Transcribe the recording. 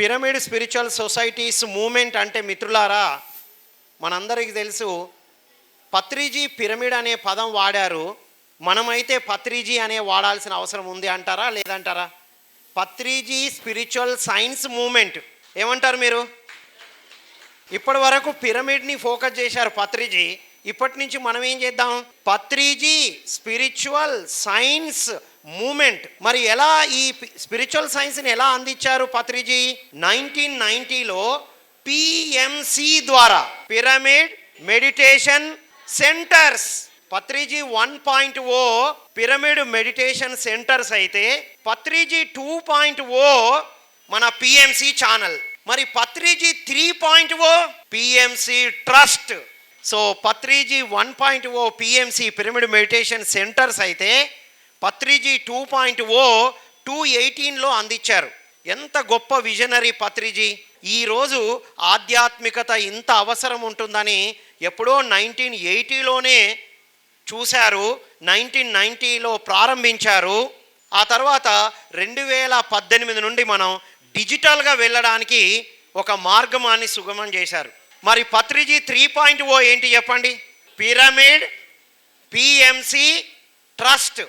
Pyramid spiritual societies moment అంటే మిత్రులారా మనందరికీ తెలుసు పత్రిజీ పిరమిడ్ అనే పదం వాడారు. మనమైతే పత్రిజీ అనే వాడాల్సిన అవసరం ఉంది అంటారా లేదంటారా? Patriji spiritual science movement. ఏమంటారు మీరు? ఇప్పటి వరకు పిరమిడ్ని ఫోకస్ చేశారు పత్రిజీ. ఇప్పటి నుంచి మనం ఏం చేద్దాం? Patriji spiritual science movement. మరి ఎలా ఈ స్పిరిచువల్ సైన్స్ని ఎలా అందించారు పత్రిజీ? నైన్టీన్ నైన్టీలో పిఎంసి ద్వారా. Pyramid meditation centres. Patriji one point O pyramid meditation centres అయితే పత్రిజీ టూ పాయింట్ ఓ మన పిఎంసి ఛానల్. మరి Patriji three point O PMC trust. So Patriji one point O PMC pyramid meditation centres అయితే Patriji two point O two ఎయిటీన్లో అందించారు. ఎంత గొప్ప visionary Patriji. ఈరోజు ఆధ్యాత్మికత ఇంత అవసరం ఉంటుందని ఎప్పుడో నైన్టీన్ ఎయిటీలోనే చూశారు నైన్టీన్ నైంటీలో ప్రారంభించారు. ఆ తర్వాత రెండు వేల పద్దెనిమిది నుండి మనం డిజిటల్గా వెళ్ళడానికి ఒక మార్గమాన్ని సుగమం చేశారు. మరి పత్రిజీ త్రీ పాయింట్ ఓ ఏంటి చెప్పండి? Pyramid PMC trust.